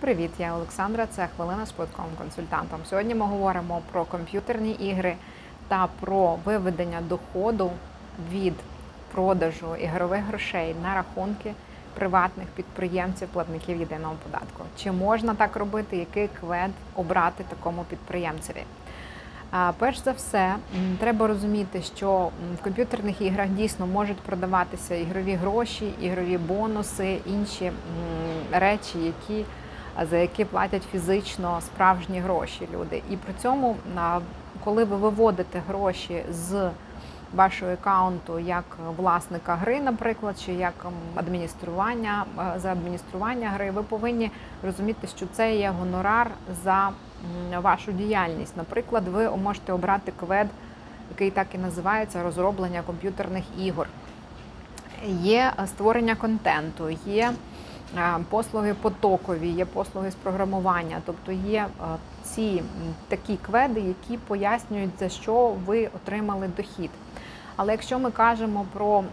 Привіт, я Олександра. Це хвилина з податковим консультантом. Сьогодні ми говоримо про комп'ютерні ігри та про виведення доходу від продажу ігрових грошей на рахунки приватних підприємців, платників єдиного податку. Чи можна так робити? Який квед обрати такому підприємцеві? Перш за все, треба розуміти, що в комп'ютерних іграх дійсно можуть продаватися ігрові гроші, ігрові бонуси, інші речі, які за які платять фізично справжні гроші люди. І при цьому, коли ви виводите гроші з вашого аккаунту як власника гри, наприклад, чи як адміністрування е, за адміністрування гри, ви повинні розуміти, що це є гонорар за вашу діяльність. Наприклад, ви можете обрати квед, який так і називається розроблення комп'ютерних ігор. Є е, створення контенту, є е, послуги потокові, є послуги з програмування, тобто є е, ці такі кведи, які пояснюють, за що ви отримали дохід. Але якщо ми кажемо про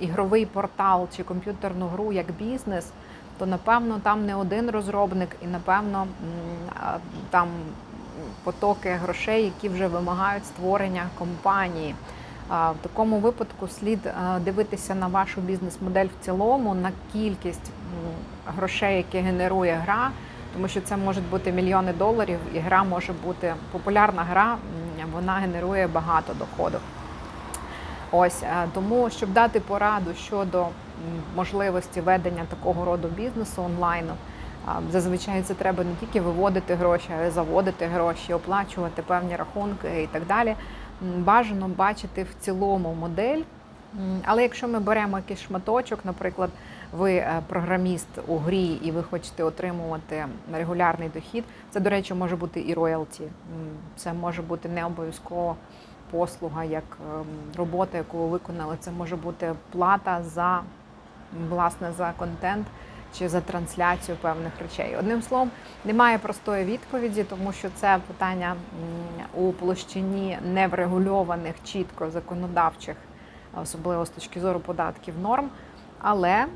ігровий портал чи комп'ютерну гру як бізнес, то напевно там не один розробник, і напевно там потоки грошей, які вже вимагають створення компанії. В такому випадку слід е, дивитися на вашу бізнес-модель в цілому, на кількість грошей, які генерує гра, тому що це можуть бути мільйони доларів, і гра може бути популярна гра, вона генерує багато доходу. Ось е, тому, щоб дати пораду щодо можливості ведення такого роду бізнесу онлайну. Зазвичай це треба не тільки виводити гроші, а й заводити гроші, оплачувати певні рахунки і так далі. Бажано бачити в цілому модель. Але якщо ми беремо якийсь шматочок, наприклад, ви е, програміст у грі і ви хочете отримувати регулярний дохід, це, до речі, може бути і роялті. Це може бути не обов'язково послуга, як ем, робота, яку ви виконали. Це може бути плата за власне за контент чи за трансляцію певних речей. Одним словом, немає простої відповіді, тому що це питання у площині неврегульованих чітко законодавчих, особливо з точки зору податків норм. Але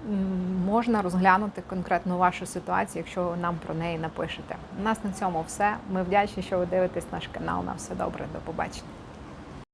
можна розглянути конкретно вашу ситуацію, якщо ви нам про неї напишете. У нас на цьому все. Ми вдячні, що ви дивитесь наш канал. На все добре, до побачення.